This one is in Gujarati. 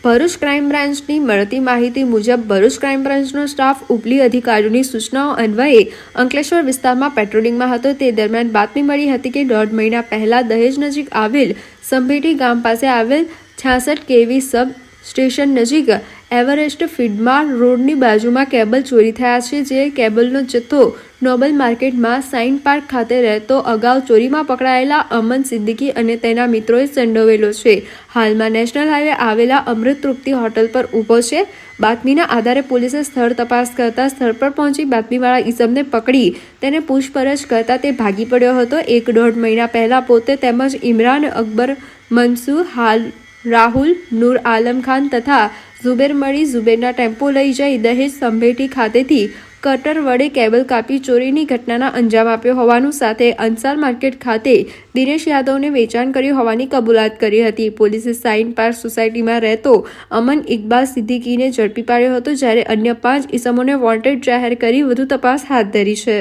ભરૂચ ક્રાઇમ બ્રાન્ચની મળતી માહિતી મુજબ ભરૂચ ક્રાઇમ બ્રાન્ચનો સ્ટાફ ઉપલી અધિકારીઓની સૂચનાઓ અન્વયે અંકલેશ્વર વિસ્તારમાં પેટ્રોલિંગમાં હતો. તે દરમિયાન બાતમી મળી હતી કે દોઢ મહિના પહેલા દહેજ નજીક આવેલ સંભેટી ગામ પાસે આવેલ છાસઠ કેવી સબ સ્ટેશન નજીક એવરેસ્ટ ફીડમાં રોડની બાજુમાં કેબલ ચોરી થયા છે, જે કેબલનો જથ્થો નોબલ માર્કેટમાં સાઇન પાર્ક ખાતે રહેતો અગાઉ ચોરીમાં પકડાયેલા અમન સિદ્દીકી અને તેના મિત્રોએ સંડોવેલો છે. હાલમાં નેશનલ હાઈવે આવેલા અમૃત તૃપ્તિ હોટલ પર ઊભો છે. બાતમીના આધારે પોલીસે સ્થળ તપાસ કરતા સ્થળ પર પહોંચી બાતમીવાળા ઇસમને પકડી તેને પૂછપરછ કરતા તે ભાગી પડ્યો હતો. એક દોઢ મહિના પહેલા પોતે તેમજ ઇમરાન અકબર મનસુર હાલ રાહુલ, નૂર આલમ ખાન તથા ઝુબેર મળી ઝુબેરના ટેમ્પો લઈ જઈ દહેજ સંભેટી ખાતેથી કટર વડે કેબલ કાપી ચોરીની ઘટનાના અંજામ આપ્યો હોવાનું સાથે અંસાર માર્કેટ ખાતે દિનેશ યાદવને વેચાણ કર્યું હોવાની કબૂલાત કરી હતી. પોલીસે સાઇન પાર્ક સોસાયટીમાં રહેતો અમન ઇકબાલ સિદ્દીકીને ઝડપી પાડ્યો હતો જ્યારે અન્ય પાંચ ઇસમોને વોન્ટેડ જાહેર કરી વધુ તપાસ હાથ ધરી છે.